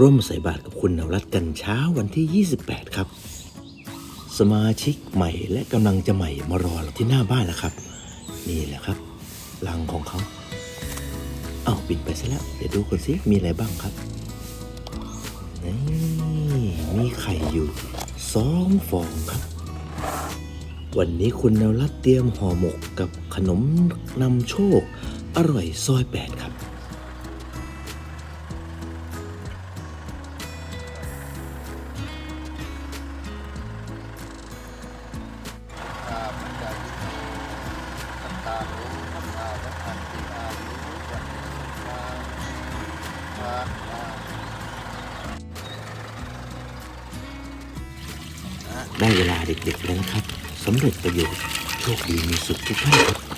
ร่วมใส่บาตรกับคุณนวรัตกันเช้าวันที่ 28 ครับ สมาชิกใหม่และกำลังจะใหม่มารอเราที่หน้าบ้านแล้วครับ นี่แหละครับลังของเขา เอาปิดไปซะแล้วเดี๋ยวดูคนซิมีอะไรบ้างครับนี่มีไข่อยู่สองฟองครับ วันนี้คุณนวรัตเตรียมห่อหมกกับขนมนำโชค อร่อยซอยแปดครับ ตาโหธรรมาวัฏันติอาลุวันนาชาอาได้เวลาเด็กๆแล้วนะครับสำเร็จประโยชน์โชคดีมีสุขทุกท่านครับ